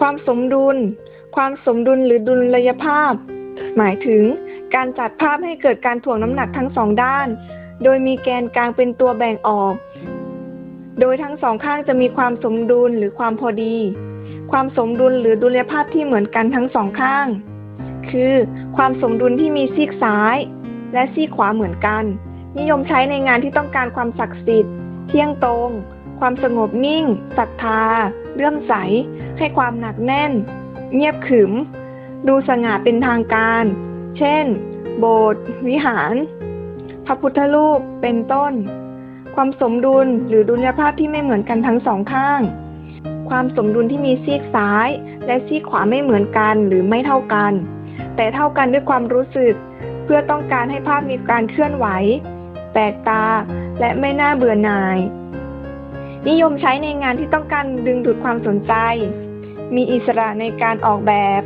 ความสมดุล ความสมดุลหรือดุลยภาพ หมายถึงการจัดภาพให้เกิดการถ่วงน้ำหนักทั้งสองด้าน โดยมีแกนกลางเป็นตัวแบ่งออก โดยทั้งสองข้างจะมีความสมดุลหรือความพอดี ความสมดุลหรือดุลยภาพที่เหมือนกันทั้งสองข้าง คือความสมดุลที่มีซีกซ้าย และซีกขวาเหมือนกัน นิยมใช้ในงานที่ต้องการความศักดิ์สิทธิ์ เที่ยงตรง ความสงบนิ่งศรัทธา เลื่อมใส ให้ความหนักแน่น เงียบขรึม ดูสง่าเป็นทางการ เช่น โบสถ์วิหาร พระพุทธรูปเป็นต้น ความสมดุลหรือดุลยภาพที่ไม่เหมือนกันทั้งสองข้าง ความสมดุลที่มีซีกซ้าย และซีกขวาไม่เหมือนกันหรือไม่เท่ากัน แต่เท่ากันด้วยความรู้สึก เพื่อต้องการให้ภาพมีการเคลื่อนไหว แปลกตาและไม่น่าเบื่อหน่าย นิยมใช้ในงานที่ต้องการดึงดูดความสนใจ มีอิสระในการออกแบบ